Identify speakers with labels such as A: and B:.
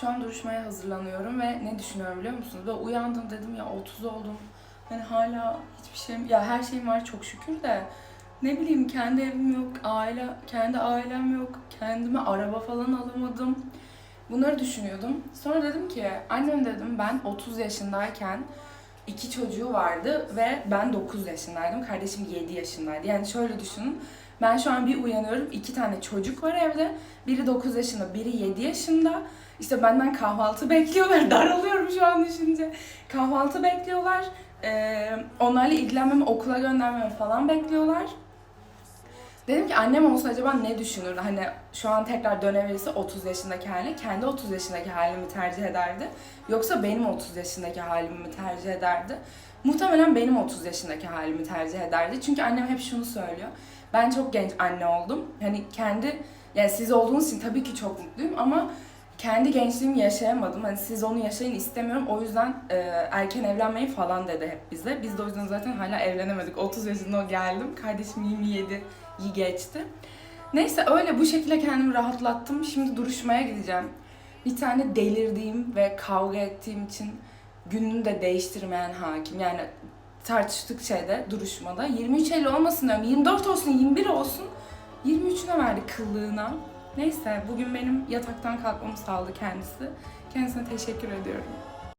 A: Şu an duruşmaya hazırlanıyorum ve ne düşünüyorum biliyor musunuz? Böyle uyandım dedim ya 30 oldum. Hani hala hiçbir şeyim, ya her şeyim var çok şükür de ne bileyim kendi evim yok, aile, kendi ailem yok, kendime araba falan alamadım. Bunları düşünüyordum. Sonra dedim ki annem dedim ben 30 yaşındayken iki çocuğu vardı ve ben 9 yaşındaydım. Kardeşim 7 yaşındaydı. Yani şöyle düşünün. Ben şu an bir uyanıyorum. iki tane çocuk var evde. Biri 9 yaşında, biri 7 yaşında. İşte benden kahvaltı bekliyorlar. Daralıyorum şu an düşünce. Kahvaltı bekliyorlar. Ee, onlarla ilgilenmemi, okula göndermemi falan bekliyorlar. Dedim ki annem olsa acaba ne düşünür? Hani şu an tekrar dönebilirse 30 yaşındaki hali, kendi 30 yaşındaki halimi tercih ederdi. Yoksa benim 30 yaşındaki halimi mi tercih ederdi? Muhtemelen benim 30 yaşındaki halimi tercih ederdi. Çünkü annem hep şunu söylüyor. Ben çok genç anne oldum. Hani kendi, yani siz olduğunuz için tabii ki çok mutluyum ama kendi gençliğimi yaşayamadım. Hani siz onu yaşayın istemiyorum. O yüzden e, erken evlenmeyi falan dedi hep bize. Biz de o yüzden zaten hala evlenemedik. 30 yaşında geldim. Kardeşim 27 iyi geçti. Neyse öyle bu şekilde kendimi rahatlattım. Şimdi duruşmaya gideceğim. Bir tane delirdiğim ve kavga ettiğim için gününü de değiştirmeyen hakim. Yani tartıştık şeyde, duruşmada. 23 Eylül olmasın diyorum. 24 olsun, 21 olsun. 23'üne verdi kıllığına. Neyse bugün benim yataktan kalkmamı sağladı kendisi. Kendisine teşekkür ediyorum.